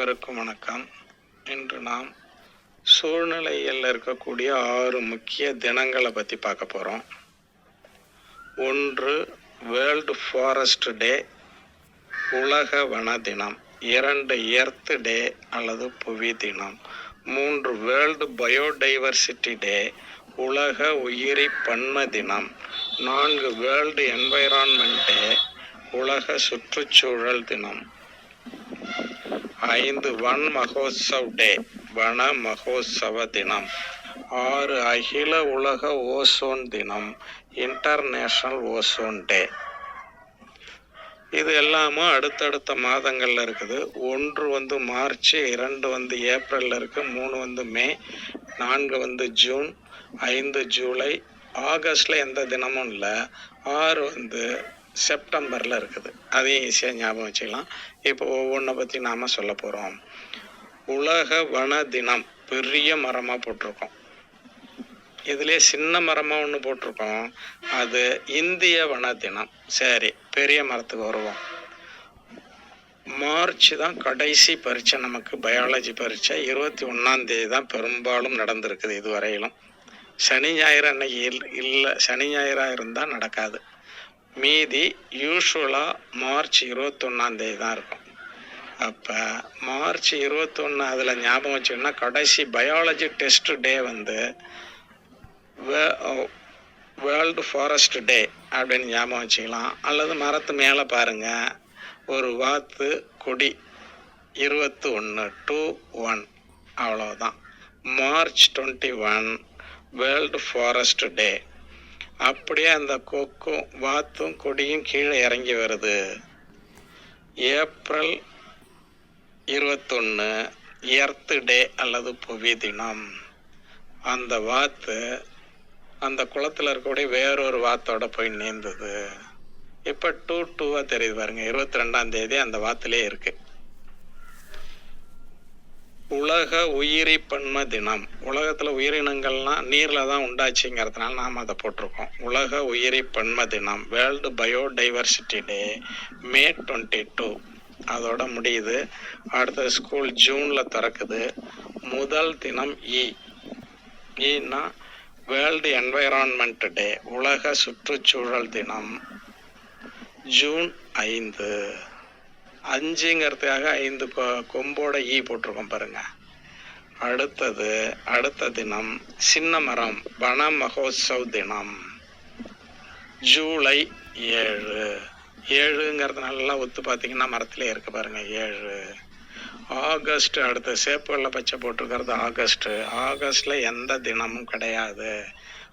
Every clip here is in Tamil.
அனைவருக்கும் வணக்கம். இன்று நாம் சூழ்நிலையில் இருக்கக்கூடிய ஆறு முக்கிய தினங்களை பற்றி பார்க்க போகிறோம் ஒன்று வேர்ல்டு ஃபாரஸ்ட் டே உலக வன தினம். இரண்டு எர்த் டே அல்லது புவி தினம். மூன்று வேர்ல்டு பயோடைவர்சிட்டி டே உலக உயிரி பன்ம தினம். நான்கு வேர்ல்டு என்வைரான்மெண்ட் டே உலக சுற்றுச்சூழல் தினம். ஐந்து வன் மகோத்சவ் டே வன மகோத்சவ தினம். ஆறு அகில உலக ஓசோன் தினம் இன்டர்நேஷனல் ஓசோன் டே. இது எல்லாமும் அடுத்தடுத்த மாதங்களில் இருக்குது. ஒன்று வந்து மார்ச் இரண்டு வந்து ஏப்ரலில் இருக்குது மூணு வந்து மே நான்கு வந்து ஜூன் ஐந்து ஜூலை. ஆகஸ்டில் எந்த தினமும் இல்லை. ஆறு வந்து செப்டம்பரில் இருக்குது. அதையும் ஈஸியாக ஞாபகம் வச்சுக்கலாம். இப்போ ஒவ்வொன்றை பற்றி நாம் சொல்ல போகிறோம் உலக வன தினம் பெரிய மரமாக போட்டிருக்கோம். இதிலே சின்ன மரமாக ஒன்று போட்டிருக்கோம். அது இந்திய வன தினம். சரி பெரிய மரத்துக்கு வருவோம். மார்ச் தான் கடைசி பரீட்சை நமக்கு பயாலஜி பரீட்சை. இருபத்தி ஒன்றாம் தேதி தான் பெரும்பாலும் நடந்திருக்குது இதுவரையிலும். சனி ஞாயிறு அன்னைக்கு இல் இல்லை சனி ஞாயிறாக இருந்தால் நடக்காது. மீதி யூஸ்வலாக மார்ச் இருபத்தொன்னாந்தேதி தான் இருக்கும். அப்போ மார்ச் இருபத்தொன்று அதில் ஞாபகம் வச்சுக்கணும்னா கடைசி பயாலஜி டெஸ்ட் டே வந்து வேர்ல்டு ஃபாரஸ்ட் டே அப்படின்னு ஞாபகம் வச்சுக்கலாம். அல்லது மரத்து மேலே பாருங்கள் ஒரு வாத்து கொடி இருபத்தி ஒன்று டூ ஒன் அவ்வளோதான் March twenty one world forest day அப்படியே அந்த கொக்கும் வாத்தும் கொடியும் கீழே இறங்கி வருது. ஏப்ரல் இருபத்தொன்று எர்த்து டே அல்லது புவி தினம். அந்த வாத்து அந்த குளத்தில் இருக்கக்கூடிய வேறொரு வாத்தோட போய் நீந்தது. இப்போ டூ டூவாக தெரியுது பாருங்க இருபத்தி ரெண்டாம் தேதி அந்த வாத்துலேயே இருக்குது உலக உயிரி பன்ம தினம். உலகத்தில் உயிரினங்கள்லாம் நீரில் தான் உண்டாச்சுங்கிறதுனால நாம் அதை போட்டிருக்கோம். உலக உயிரி பன்ம தினம். World biodiversity day May twenty two அதோட முடியுது. அடுத்த ஸ்கூல் ஜூனில் திறக்குது. முதல் தினம் இ ஈனா வேர்ல்டு என்வைரான்மெண்ட் டே உலக சுற்றுச்சூழல் தினம். ஜூன் ஐந்து. அஞ்சுங்கிறதுக்காக ஐந்து கொ- கொம்போட ஈ போட்டிருக்கோம் பாருங்க. அடுத்தது அடுத்த தினம் சின்ன மரம் வன மகோத்சவ் தினம். ஜூலை ஏழு. ஏழுங்கிறது நல்லா ஒத்து பார்த்தீங்கன்னா மரத்திலே இருக்கு பாருங்க ஏழு. ஆகஸ்ட் அடுத்த சேப்பு வெள்ளை பச்சை போட்டிருக்கிறது ஆகஸ்ட். ஆகஸ்டில் எந்த தினமும் கிடையாது.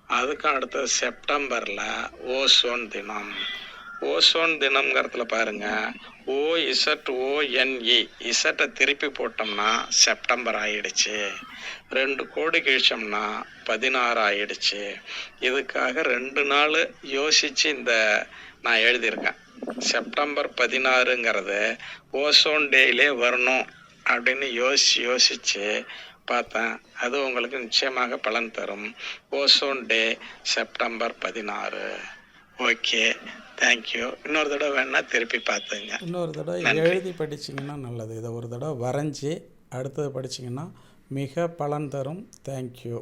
அதுக்கும் அடுத்தது செப்டம்பரில் ஓசோன் தினம். ஓசோன் தினம்ங்கிறதுல பாருங்க. ஓ இசட் ஓஎன்இ இசட்டை திருப்பி போட்டோம்னா செப்டம்பர் ஆயிடுச்சு. ரெண்டு கோடி கிழிச்சோம்னா பதினாறு ஆயிடுச்சு. இதுக்காக ரெண்டு நாள் யோசிச்சு இந்த நான் எழுதியிருக்கேன். செப்டம்பர் பதினாறுங்கிறது ஓசோன் டேயிலே வரணும் அப்படின்னு யோசிச்சு யோசிச்சு பார்த்தேன். அது உங்களுக்கு நிச்சயமாக பலன் தரும். ஓசோன் டே செப்டம்பர் பதினாறு. ஓகே தேங்க்யூ இன்னொரு தடவை வேணா திருப்பி பார்த்துங்க. இன்னொரு தடவை. எழுதி படிச்சிங்கன்னா நல்லது. இதை ஒரு தடவை வரைஞ்சி அடுத்தது படிச்சிங்கன்னா மிக பலன் தரும். தேங்க்யூ